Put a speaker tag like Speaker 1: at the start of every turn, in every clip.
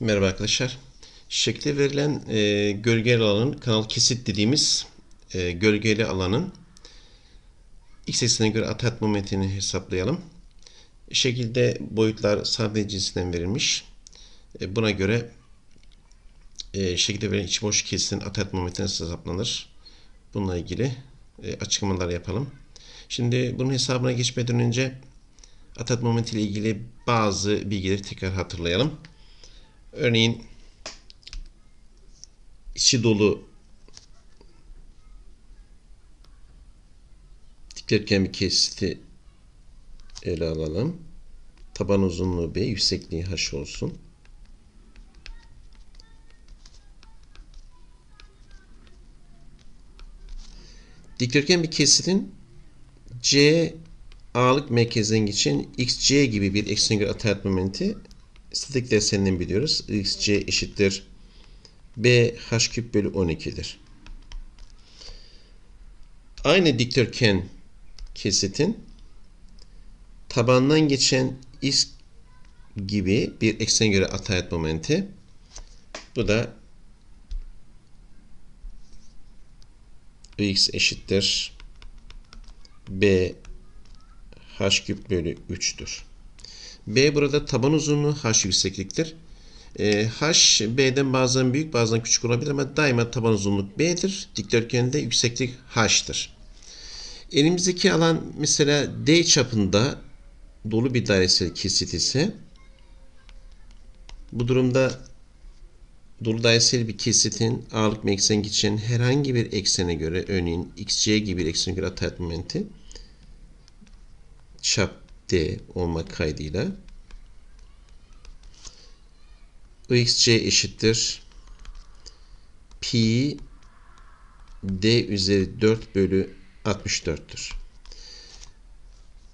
Speaker 1: Merhaba arkadaşlar. Şekli verilen e, gölgeli alanın kanal kesit dediğimiz e, gölgeli alanın x eksenine göre atat momentini hesaplayalım. Şekilde boyutlar sadece cinsinden verilmiş. E, buna göre e, şekilde verilen iç boş kesitin atat momenti nasıl hesaplanır? Bununla ilgili e, açıklamalar yapalım. Şimdi bunun hesabına geçmeden önce atat momenti ile ilgili bazı bilgileri tekrar hatırlayalım. Örneğin içi dolu dikdörtgen bir kesiti ele alalım. Taban uzunluğu B, yüksekliği H olsun. Dikdörtgen bir kesitin C A'lık merkezden geçen XC gibi bir eksene göre atalet momenti statik derseninden biliyoruz. XC eşittir B H küp bölü 12'dir. Aynı dikdörtgen kesitin tabandan geçen X gibi bir eksene göre atalet momenti. Bu da x eşittir b h küp bölü 3'tür. B burada taban uzunluğu h yüksekliktir. E, h B'den bazen büyük bazen küçük olabilir ama daima taban uzunluk B'dir. Dikdörtgende yükseklik h'tır. Elimizdeki alan mesela D çapında dolu bir dairesel kesit ise bu durumda dolu dairesel bir kesitin ağırlık ve eksen geçen herhangi bir eksene göre örneğin xc gibi bir eksene göre atalet momenti çap d olmak kaydıyla xc eşittir pi d üzeri 4 bölü 64'tür.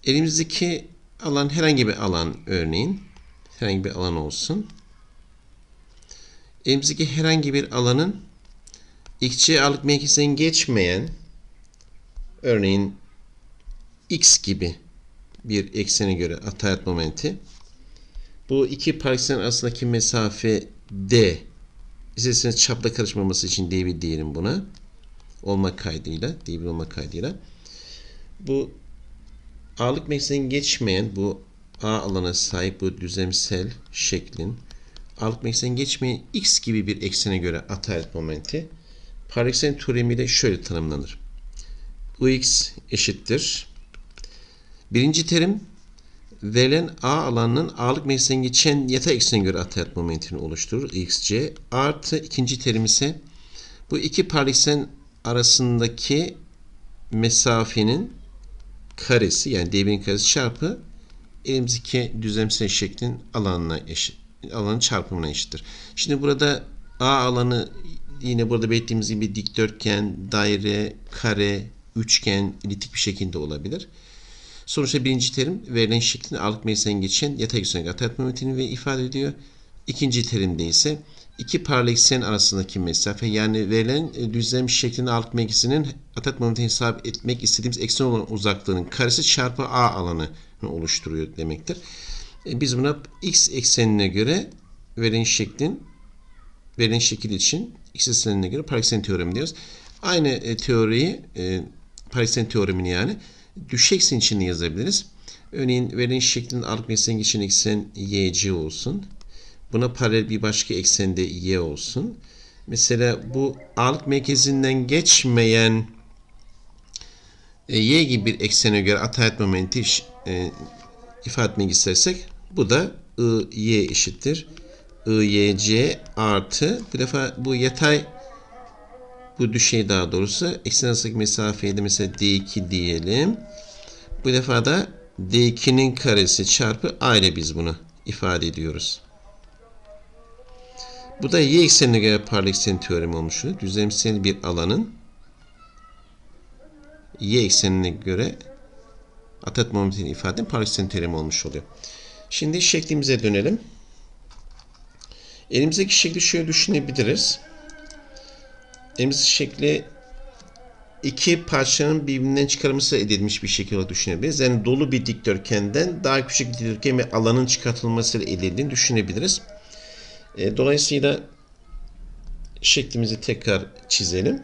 Speaker 1: Elimizdeki alan herhangi bir alan örneğin herhangi bir alan olsun. Elimizdeki herhangi bir alanın xc ağırlık merkezinden geçmeyen örneğin x gibi bir eksene göre atalet momenti bu iki parçanın arasındaki mesafe d isterseniz çapla karışmaması için d1 diyelim buna olmak kaydıyla d1 olmak kaydıyla bu ağırlık merkezinden geçmeyen bu A alana sahip bu düzlemsel şeklin ağırlık merkezinden geçmeyen x gibi bir eksene göre atalet momenti Pareksel teoremiyle şöyle tanımlanır. Ux eşittir. Birinci terim verilen A alanının ağırlık merkezinden geçen yatay eksene göre atalet momentini oluşturur. xc artı ikinci terim ise bu iki pareksel arasındaki mesafenin karesi yani d1'in karesi çarpı elimizdeki düzlemsel şeklin alanına eşit, alanın çarpımına eşittir. Şimdi burada A alanı yine burada belirttiğimiz gibi dikdörtgen, daire, kare, üçgen, elitik bir şekilde olabilir. Sonuçta birinci terim verilen şeklin ağırlık meclisinden geçen yatay yüzüne atalet momentini ve ifade ediyor. İkinci terimde ise iki paralel eksen arasındaki mesafe yani verilen düzlem şeklinin ağırlık meclisinin atalet momentini hesap etmek istediğimiz eksen olan uzaklığının karesi çarpı A alanı oluşturuyor demektir. Biz buna x eksenine göre verilen şeklin verilen şekil için x eksenine göre pareksen teoremi diyoruz. Aynı e, teoriyi e, pareksen teoremini yani düşey eksen için yazabiliriz. Örneğin verilen şeklin ağırlık merkezinden geçen eksen yc olsun. Buna paralel bir başka eksende y olsun. Mesela bu ağırlık merkezinden geçmeyen e, y gibi bir eksene göre atalet momenti e, ifade etmek istersek bu da I, y eşittir. I, y, c artı bu defa bu yatay bu düşey daha doğrusu eksen arasındaki mesafeyi de mesela d2 diyelim. Bu defa da d2'nin karesi çarpı a ile biz bunu ifade ediyoruz. Bu da y eksenine göre paralel eksen teoremi olmuş. Düzlemsel bir alanın y eksenine göre atat momentini ifade eden paralel eksen teoremi olmuş oluyor. Şimdi şeklimize dönelim. Elimizdeki şekli şöyle düşünebiliriz. Elimizdeki şekli iki parçanın birbirinden çıkarılması edilmiş bir şekilde olarak düşünebiliriz. Yani dolu bir dikdörtgenden daha küçük bir dikdörtgen ve alanın çıkartılmasıyla edildiğini düşünebiliriz. E, dolayısıyla şeklimizi tekrar çizelim.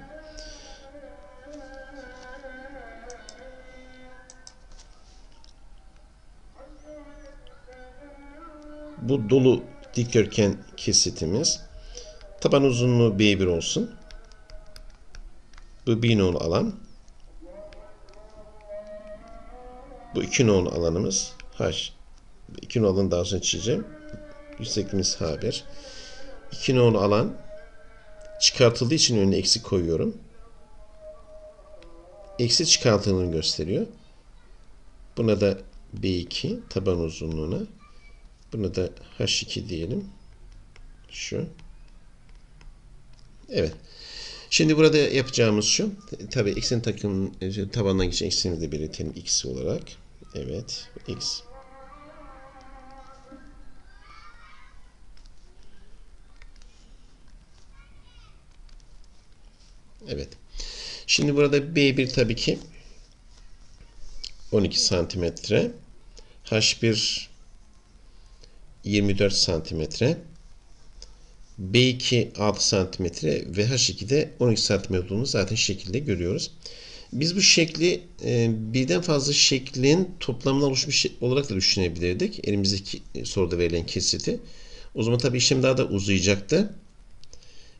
Speaker 1: Bu dolu dikdörtgen kesitimiz. Taban uzunluğu B1 olsun. Bu 1 nolu alan. Bu 2 nolu alanımız H. 2 nolu alanı daha sonra çizeceğim. Yüksekliğimiz H1. 2 nolu alan çıkartıldığı için önüne eksi koyuyorum. Eksi çıkartıldığını gösteriyor. Buna da B2 taban uzunluğuna. Buna da H2 diyelim. Şu. Evet. Şimdi burada yapacağımız şu. Tabii x'in takım tabandan geçen x'ini de belirtelim x olarak. Evet. x. Evet. Şimdi burada B1 tabii ki 12 santimetre. H1 24 santimetre. B2 6 santimetre ve H2'de 12 santimetre olduğunu zaten şekilde görüyoruz. Biz bu şekli e, birden fazla şeklin toplamından oluşmuş olarak da düşünebilirdik. Elimizdeki soruda verilen kesiti. O zaman tabii işlem daha da uzayacaktı.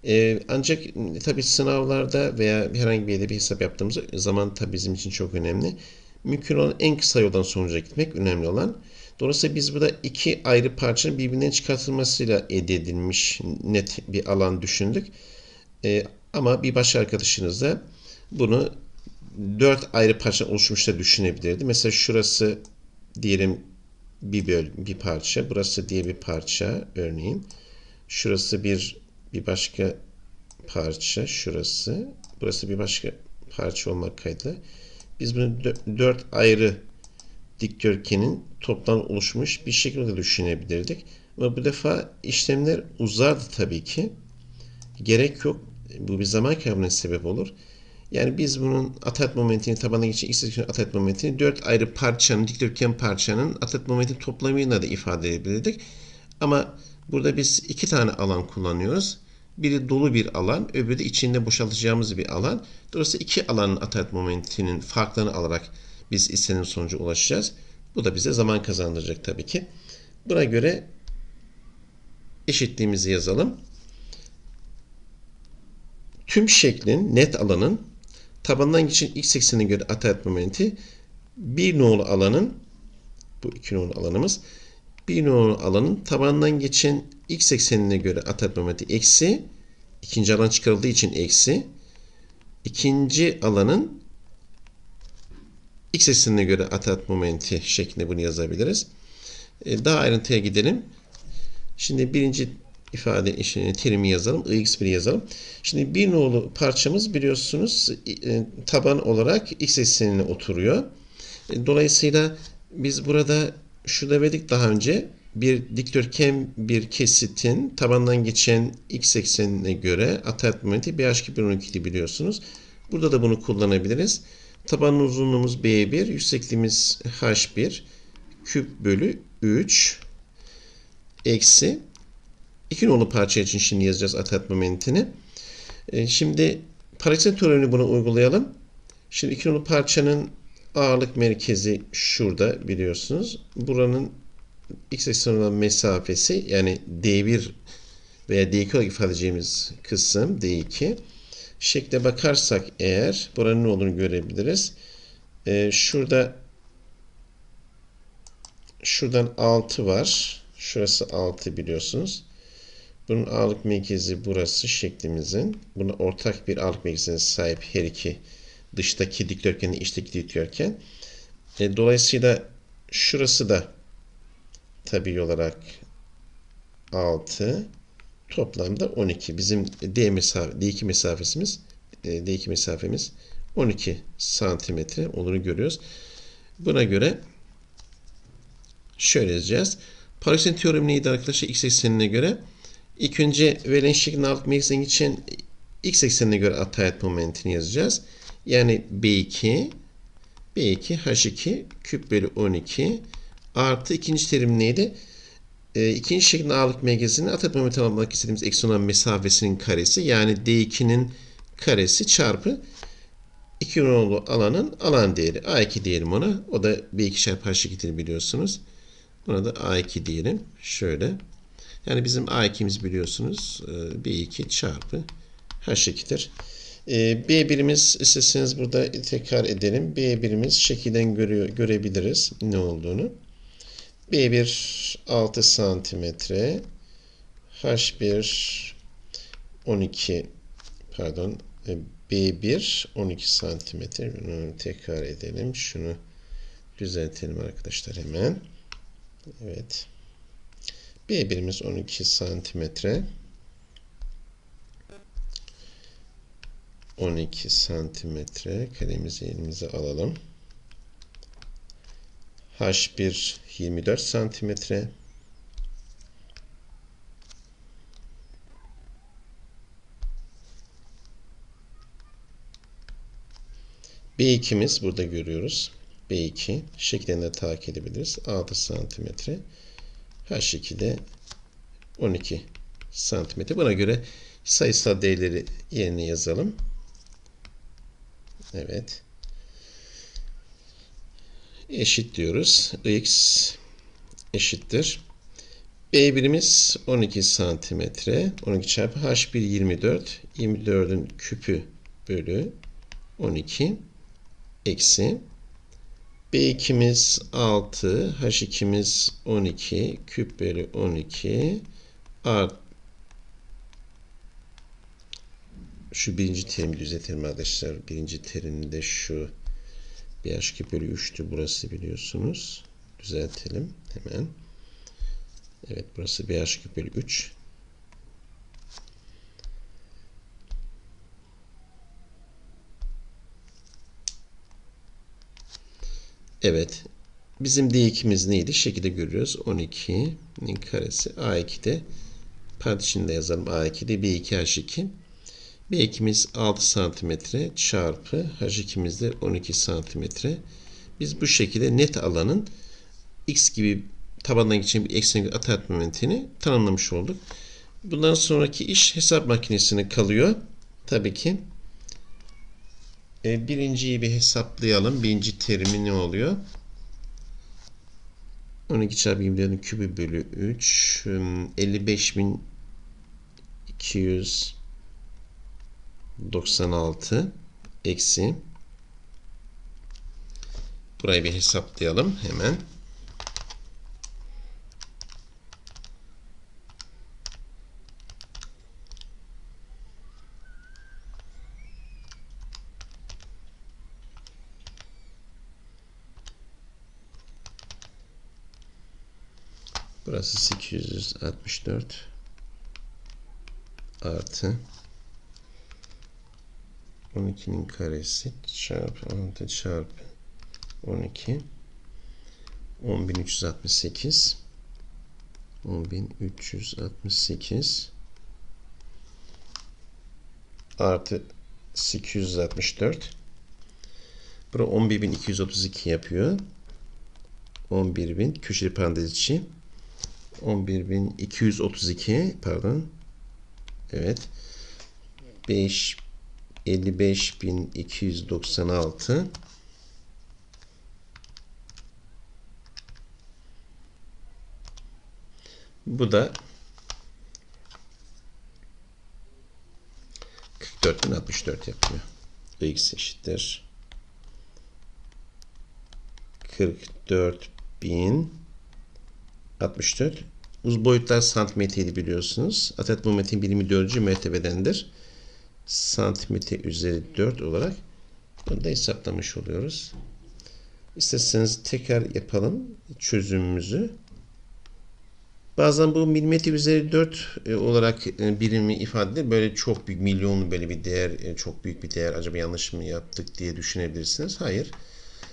Speaker 1: E, ancak tabii sınavlarda veya herhangi bir yerde bir hesap yaptığımız zaman tabii bizim için çok önemli. Mümkün olan en kısa yoldan sonuca gitmek önemli olan. Dolayısıyla biz burada iki ayrı parçanın birbirinden çıkartılmasıyla elde edilmiş net bir alan düşündük. E, ama bir başka arkadaşınız da bunu dört ayrı parça oluşmuş da düşünebilirdi. Mesela şurası diyelim bir böl bir parça, burası diye bir parça örneğin. Şurası bir bir başka parça, şurası. Burası bir başka parça olmak kaydıyla. Biz bunu dört ayrı dikdörtgenin toplam oluşmuş bir şekilde düşünebilirdik. Ama bu defa işlemler uzardı tabii ki. Gerek yok. Bu bir zaman kaybına sebep olur. Yani biz bunun atat momentini tabana geçen x atat momentini dört ayrı parçanın, dikdörtgen parçanın atat momentini toplamıyla da ifade edebilirdik. Ama burada biz iki tane alan kullanıyoruz. Biri dolu bir alan, öbürü de içinde boşaltacağımız bir alan. Dolayısıyla iki alanın atat momentinin farklarını alarak biz istenen sonuca ulaşacağız. Bu da bize zaman kazandıracak tabii ki. Buna göre eşitliğimizi yazalım. Tüm şeklin net alanın tabandan geçen x eksenine göre atalet momenti bir nolu alanın bu iki nolu alanımız bir nolu alanın tabandan geçen x eksenine göre atalet momenti eksi ikinci alan çıkarıldığı için eksi ikinci alanın x eksenine göre atat momenti şeklinde bunu yazabiliriz. E, daha ayrıntıya gidelim. Şimdi birinci ifade işini terimi yazalım. ix1 yazalım. Şimdi bir nolu parçamız biliyorsunuz e, taban olarak x eksenine oturuyor. E, dolayısıyla biz burada şurada verdik daha önce bir dikdörtgen bir kesitin tabandan geçen x eksenine göre atat momenti BH2 112'di biliyorsunuz. Burada da bunu kullanabiliriz. Taban uzunluğumuz B1, yüksekliğimiz H1 küp bölü 3 eksi 2 nolu parça için şimdi yazacağız atat momentini. E, şimdi paraksit teoremini buna uygulayalım. Şimdi 2 nolu parçanın ağırlık merkezi şurada biliyorsunuz. Buranın x eksen olan mesafesi yani D1 veya D2 olarak ifade edeceğimiz kısım D2 şekle bakarsak eğer buranın ne olduğunu görebiliriz. Ee, şurada şuradan 6 var. Şurası 6 biliyorsunuz. Bunun ağırlık merkezi burası şeklimizin. Buna ortak bir ağırlık merkezine sahip her iki dıştaki dikdörtgen içteki dikdörtgen. E, dolayısıyla şurası da tabi olarak 6 Toplamda 12. Bizim D mesafe, D2 mesafesimiz e, D2 mesafemiz 12 santimetre olduğunu görüyoruz. Buna göre şöyle yazacağız. Paraksin teoremi neydi arkadaşlar? X eksenine göre. İlk önce verilen şeklin alt eksen için x eksenine göre atayet momentini yazacağız. Yani B2 B2 H2 küp bölü 12 artı ikinci terim neydi? E, ikinci şeklinde ağırlık merkezinin atat momenti almak istediğimiz eksi olan mesafesinin karesi yani D2'nin karesi çarpı 2 nolu alanın alan değeri. A2 diyelim ona. O da B2 çarpı H2'dir biliyorsunuz. Buna da A2 diyelim. Şöyle. Yani bizim A2'miz biliyorsunuz e, B2 çarpı H2'dir. E, B birimiz isterseniz burada tekrar edelim. B birimiz şekilden görüyor, görebiliriz ne olduğunu. B1 6 santimetre H1 12 pardon e, B1 12 santimetre. Bunu tekrar edelim. Şunu düzeltelim arkadaşlar hemen. Evet. B1'imiz 12 santimetre. 12 santimetre. Kalemizi elimize alalım H1 24 santimetre. B2'miz burada görüyoruz. B2 şeklinde takip edebiliriz. 6 santimetre. H2'de 12 santimetre. Buna göre sayısal değerleri yerine yazalım. Evet eşit diyoruz. x eşittir. B birimiz 12 santimetre. 12 çarpı H1 24. 24'ün küpü bölü 12 eksi B2'miz 6, H2'miz 12, küp bölü 12 art şu birinci terimi düzeltelim arkadaşlar. Birinci terimde şu BH2 bölü 3'tü burası biliyorsunuz. Düzeltelim hemen. Evet burası BH2 bölü 3. Evet. Bizim D2'miz neydi? Şekilde görüyoruz. 12'nin karesi. A2'de partişinde yazalım. A2'de B2H2 B2'miz 6 santimetre çarpı H2'miz de 12 santimetre. Biz bu şekilde net alanın x gibi tabandan geçen bir eksen atat momentini tanımlamış olduk. Bundan sonraki iş hesap makinesine kalıyor. Tabii ki e, birinciyi bir hesaplayalım. Birinci terimi ne oluyor? 12 çarpı 24'ün kübü bölü 3 55.200 96 eksi burayı bir hesaplayalım hemen. Burası 864 artı 12'nin karesi çarpı 6 çarpı 12 10.368 10.368 artı 864 Bura 11.232 yapıyor. 11.000 köşeli parantez içi. 11.232 pardon. Evet. 5 55.296 Bu da 44.064 yapıyor. X eşittir. 44.064 Uz boyutlar santimetreydi biliyorsunuz. Atat momentin birimi 4. mertebedendir santimetre üzeri 4 olarak bunu da hesaplamış oluyoruz. İsterseniz tekrar yapalım çözümümüzü. Bazen bu milimetre üzeri 4 e, olarak e, birimi ifade edilir. Böyle çok büyük milyonlu böyle bir değer, e, çok büyük bir değer. Acaba yanlış mı yaptık diye düşünebilirsiniz. Hayır.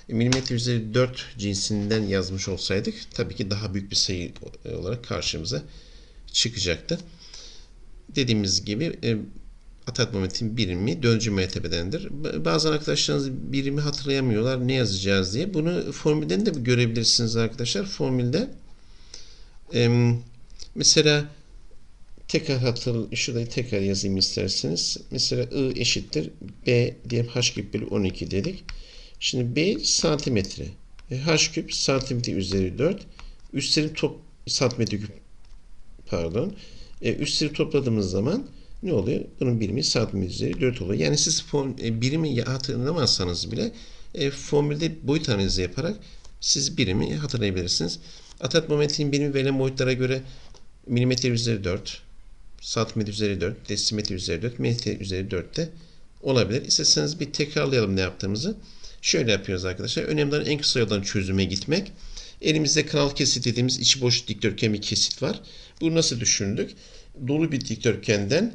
Speaker 1: Milimetre üzeri 4 cinsinden yazmış olsaydık tabii ki daha büyük bir sayı olarak karşımıza çıkacaktı. Dediğimiz gibi atak momentin birimi döncü mertebedendir. Bazen arkadaşlarınız birimi hatırlayamıyorlar ne yazacağız diye. Bunu formülden de görebilirsiniz arkadaşlar. Formülde Ee, mesela tekrar hatır, şurayı tekrar yazayım isterseniz. Mesela I eşittir B diyelim H küp bölü 12 dedik. Şimdi B santimetre. E, H küp santimetre üzeri 4. Üstlerin top santimetre küp pardon. E, üstleri topladığımız zaman ne oluyor? Bunun birimi santimetre üzeri 4 oluyor. Yani siz form, e, birimi hatırlamazsanız bile e, formülde boyut analizi yaparak siz birimi hatırlayabilirsiniz. Atat momentinin birimi verilen boyutlara göre milimetre üzeri 4, santimetre üzeri 4, desimetre üzeri 4, metre üzeri 4 de olabilir. İsterseniz bir tekrarlayalım ne yaptığımızı. Şöyle yapıyoruz arkadaşlar. Önemli olan en kısa yoldan çözüme gitmek. Elimizde kanal kesit dediğimiz içi boş dikdörtgen bir kesit var. Bu nasıl düşündük? Dolu bir dikdörtgenden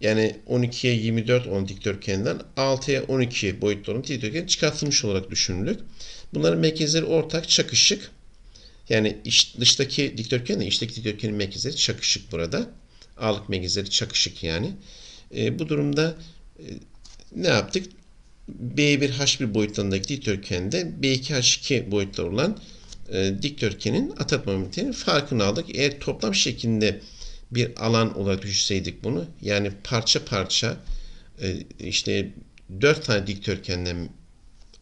Speaker 1: yani 12'ye 24 olan dikdörtgenden 6'ya 12 boyutlu olan dikdörtgen çıkartılmış olarak düşündük. Bunların merkezleri ortak çakışık. Yani iç, dıştaki dikdörtgenle içteki dikdörtgenin merkezleri çakışık burada. Ağırlık merkezleri çakışık yani. E, bu durumda e, ne yaptık? B1 H1 boyutlarındaki dikdörtgende B2 H2 boyutları olan e, dikdörtgenin atat momentinin farkını aldık. Eğer toplam şeklinde bir alan olarak düşünseydik bunu yani parça parça e, işte dört tane dikdörtgenden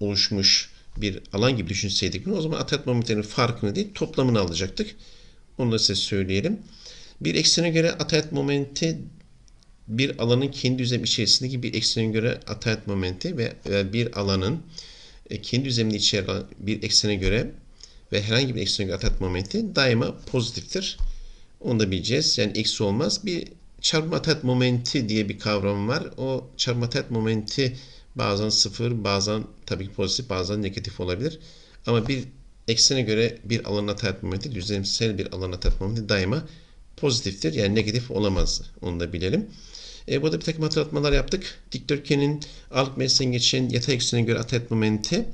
Speaker 1: oluşmuş bir alan gibi düşünseydik bunu o zaman atat momentinin farkını değil toplamını alacaktık. Onu da size söyleyelim. Bir eksene göre atat momenti bir alanın kendi düzlem içerisindeki bir eksene göre atat momenti ve bir alanın e, kendi düzlemini içeren bir eksene göre ve herhangi bir eksene göre atat momenti daima pozitiftir. Onu da bileceğiz. Yani eksi olmaz. Bir çarpma atat momenti diye bir kavram var. O çarpma atat momenti bazen sıfır, bazen tabii ki pozitif, bazen negatif olabilir. Ama bir eksene göre bir alan atat momenti, düzlemsel bir alan atat momenti daima pozitiftir. Yani negatif olamaz. Onu da bilelim. E, burada bir takım hatırlatmalar yaptık. Dikdörtgenin alt mesleğine geçen yatay eksenine göre atat momenti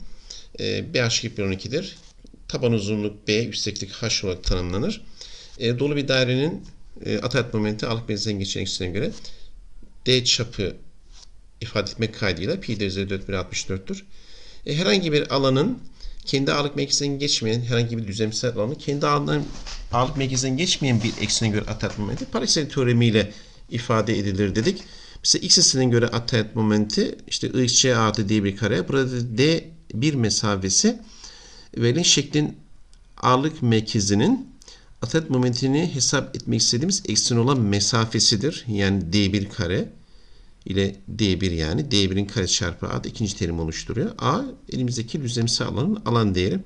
Speaker 1: e, BH gibi 12'dir. Taban uzunluk B, yükseklik H olarak tanımlanır. E, dolu bir dairenin e, atat momenti alık benzeyen geçen eksenine göre D çapı ifade etmek kaydıyla pi de üzeri 4 64'tür. E, herhangi bir alanın kendi ağırlık merkezinden geçmeyen herhangi bir düzlemsel alanın kendi ağırlığından ağırlık merkezinden geçmeyen bir eksene göre atat momenti Pareksel teoremiyle ifade edilir dedik. Mesela x eksenine göre atat momenti işte i c artı d bir kare. Burada d bir mesafesi verilen şeklin ağırlık merkezinin atat momentini hesap etmek istediğimiz eksen olan mesafesidir. Yani d1 kare ile d1 yani d1'in kare çarpı a ikinci terim oluşturuyor. a elimizdeki düzlemsel alanın alan değeri.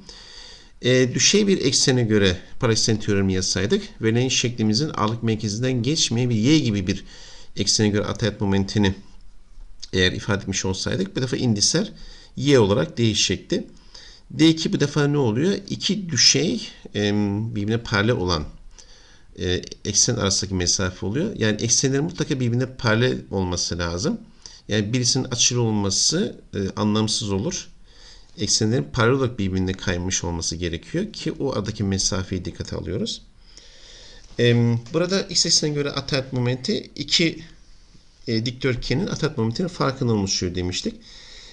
Speaker 1: E, düşey bir eksene göre paraksen teoremi yazsaydık verilen şeklimizin ağırlık merkezinden geçmeyen bir y gibi bir eksene göre atat momentini eğer ifade etmiş olsaydık bu defa indisler y olarak değişecekti. D2 bu defa ne oluyor? İki düşey birbirine paralel olan e, eksen arasındaki mesafe oluyor. Yani eksenlerin mutlaka birbirine paralel olması lazım. Yani birisinin açılı olması e, anlamsız olur. Eksenlerin paralel olarak birbirine kaymış olması gerekiyor ki o aradaki mesafeyi dikkate alıyoruz. Burada x eksenine göre atat momenti iki e, dikdörtgenin atat momentinin farkından oluşuyor demiştik.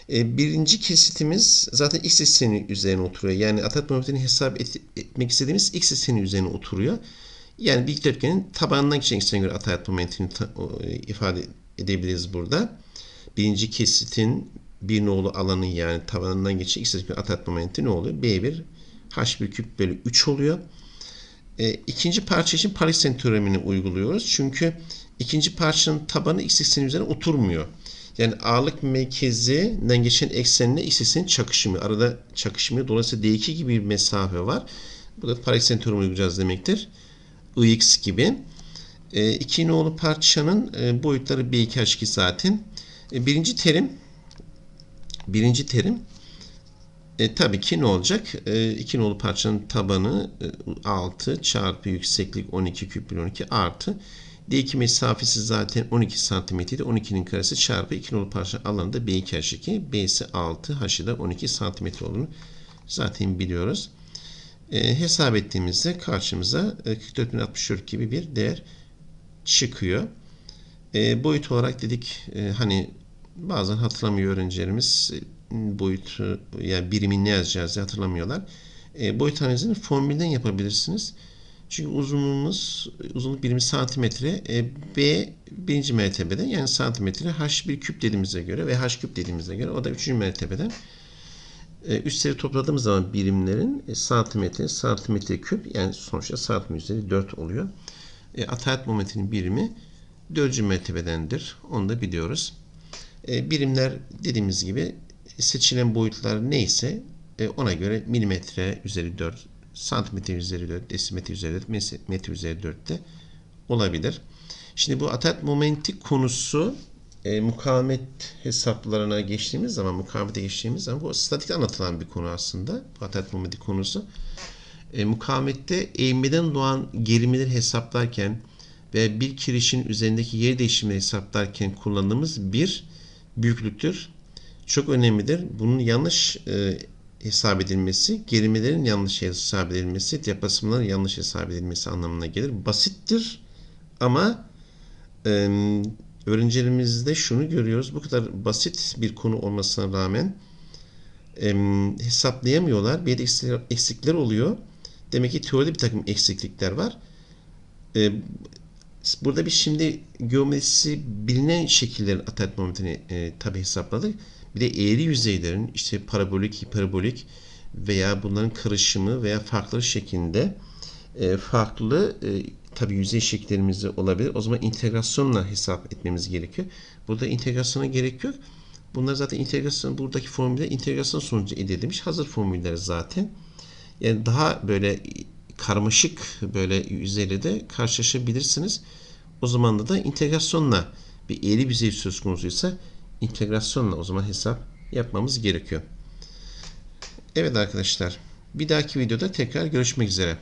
Speaker 1: E, birinci kesitimiz zaten x ekseni üzerine oturuyor. Yani atat momentini hesap et, etmek istediğimiz x ekseni üzerine oturuyor. Yani dikdörtgenin tabanından geçen eksene göre atat momentini ta, o, e, ifade edebiliriz burada. Birinci kesitin bir nolu alanı yani tabanından geçen x ekseni atat momenti ne oluyor? B1 h1 küp bölü 3 oluyor. E, ikinci parça için Pareksel teoremini uyguluyoruz. Çünkü ikinci parçanın tabanı x ekseni üzerine oturmuyor. Yani ağırlık merkezinden geçen eksenle x ekseni çakışmıyor. Arada çakışmıyor. Dolayısıyla D2 gibi bir mesafe var. Burada pareksen teoremi uygulayacağız demektir. Ix gibi. E, iki nolu parçanın e, boyutları B2 H2 zaten. E, birinci terim birinci terim e, tabii ki ne olacak? E, iki nolu parçanın tabanı e, 6 çarpı yükseklik 12 küp 12 artı D2 mesafesi zaten 12 santimetreydi. 12'nin karesi çarpı 2 nolu parça alanında B2 H2. B'si 6, H'ı da 12 santimetre olduğunu zaten biliyoruz. E, hesap ettiğimizde karşımıza e, 44.064 gibi bir değer çıkıyor. E, boyut olarak dedik e, hani bazen hatırlamıyor öğrencilerimiz e, boyutu yani birimin ne yazacağız diye hatırlamıyorlar. E, boyut analizini formülden yapabilirsiniz. Çünkü uzunluğumuz, uzunluk birimi santimetre. E, B birinci mertebede yani santimetre H bir küp dediğimize göre ve H küp dediğimize göre o da üçüncü mertebede. E, üstleri topladığımız zaman birimlerin e, santimetre, santimetre küp yani sonuçta santimetre üzeri 4 oluyor. E, atalet momentinin birimi dördüncü mertebedendir. Onu da biliyoruz. E, birimler dediğimiz gibi seçilen boyutlar neyse e, ona göre milimetre üzeri 4, santimetre üzeri 4, desimetre üzeri 4, metre üzeri 4 de olabilir. Şimdi bu atalet momenti konusu e, mukavemet hesaplarına geçtiğimiz zaman, mukavemete geçtiğimiz zaman bu statik anlatılan bir konu aslında. Bu atalet momenti konusu. E, mukavemette eğimeden doğan gerimeleri hesaplarken ve bir kirişin üzerindeki yer değişimini hesaplarken kullandığımız bir büyüklüktür. Çok önemlidir. Bunun yanlış e, hesap edilmesi, gerimelerin yanlış hesap edilmesi, deplasmanların yanlış hesap edilmesi anlamına gelir. Basittir ama e, öğrencilerimizde şunu görüyoruz. Bu kadar basit bir konu olmasına rağmen e, hesaplayamıyorlar. Bir eksikler oluyor. Demek ki teoride bir takım eksiklikler var. E, burada bir şimdi geometrisi bilinen şekillerin atalet momentini e, tabi hesapladık. Bir de eğri yüzeylerin işte parabolik, hiperbolik veya bunların karışımı veya farklı şeklinde e, farklı e, tabi yüzey şekillerimiz de olabilir. O zaman integrasyonla hesap etmemiz gerekiyor. Burada integrasyona gerek yok. Bunlar zaten integrasyon buradaki formüller integrasyon sonucu elde edilmiş hazır formüller zaten. Yani daha böyle karmaşık böyle yüzeyle de karşılaşabilirsiniz. O zaman da, da integrasyonla bir eğri yüzey söz konusuysa integrasyonla o zaman hesap yapmamız gerekiyor. Evet arkadaşlar bir dahaki videoda tekrar görüşmek üzere.